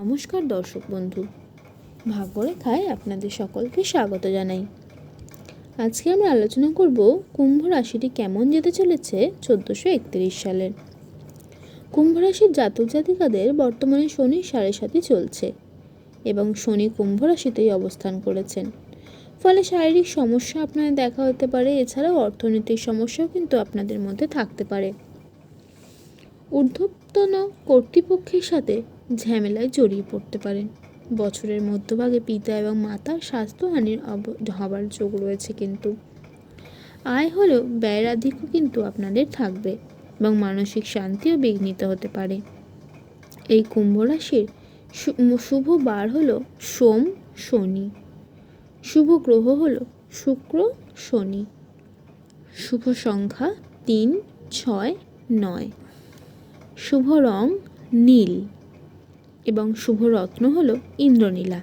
নমস্কার দর্শক বন্ধু ভাগ্যরেখায় আপনাদের সকলকে স্বাগত জানাই। আজকে আমরা আলোচনা করব কুম্ভ রাশিটি কেমন যেতে চলেছে চোদ্দোশো একত্রিশ সালের কুম্ভ রাশির জাতক জাতিকাদের বর্তমানে শনি সাড়ে সাথে চলছে এবং শনি কুম্ভ রাশিতেই অবস্থান করেছেন। ফলে শারীরিক সমস্যা আপনাদের দেখা হতে পারে। এছাড়াও অর্থনৈতিক সমস্যাও কিন্তু আপনাদের মধ্যে থাকতে পারে। ঊর্ধ্বতন কর্তৃপক্ষের সাথে ঝামেলায় জড়িয়ে পড়তে পারেন। বছরের মধ্যভাগে পিতা এবং মাতার স্বাস্থ্যহানির হবার যোগ রয়েছে কিন্তু। আয় হলেও ব্যয়ের আধিক্য কিন্তু আপনাদের থাকবে এবং মানসিক শান্তিও বিঘ্নিত হতে পারে। এই কুম্ভ রাশির শুভ বার হলো সোম শনি। শুভ গ্রহ হল শুক্র, শনি। শুভ সংখ্যা তিন, ছয়, নয়। শুভ রং নীল এবং শুভ রত্ন হল ইন্দ্রনীলা।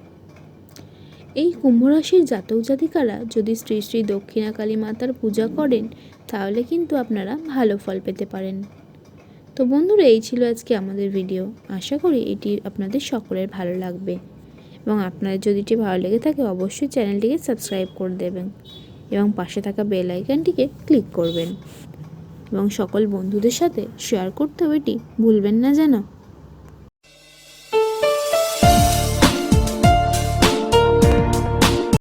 এই কুম্ভরাশির জাতক জাতিকারা যদি শ্রী শ্রী দক্ষিণাকালী মাতার পূজা করেন, তাহলে কিন্তু আপনারা ভালো ফল পেতে পারেন। তো বন্ধুরা, এই ছিল আজকে আমাদের ভিডিও আশা করি এটি আপনাদের সকলের ভালো লাগবে। এবং আপনাদের যদি এটি ভালো লেগে থাকে, অবশ্যই চ্যানেলটিকে সাবস্ক্রাইব করে দেবেন এবং পাশে থাকা বেল আইকনটিকে ক্লিক করবেন। এবং সকল বন্ধুদের সাথে শেয়ার করতে হবে এটি ভুলবেন না যেন।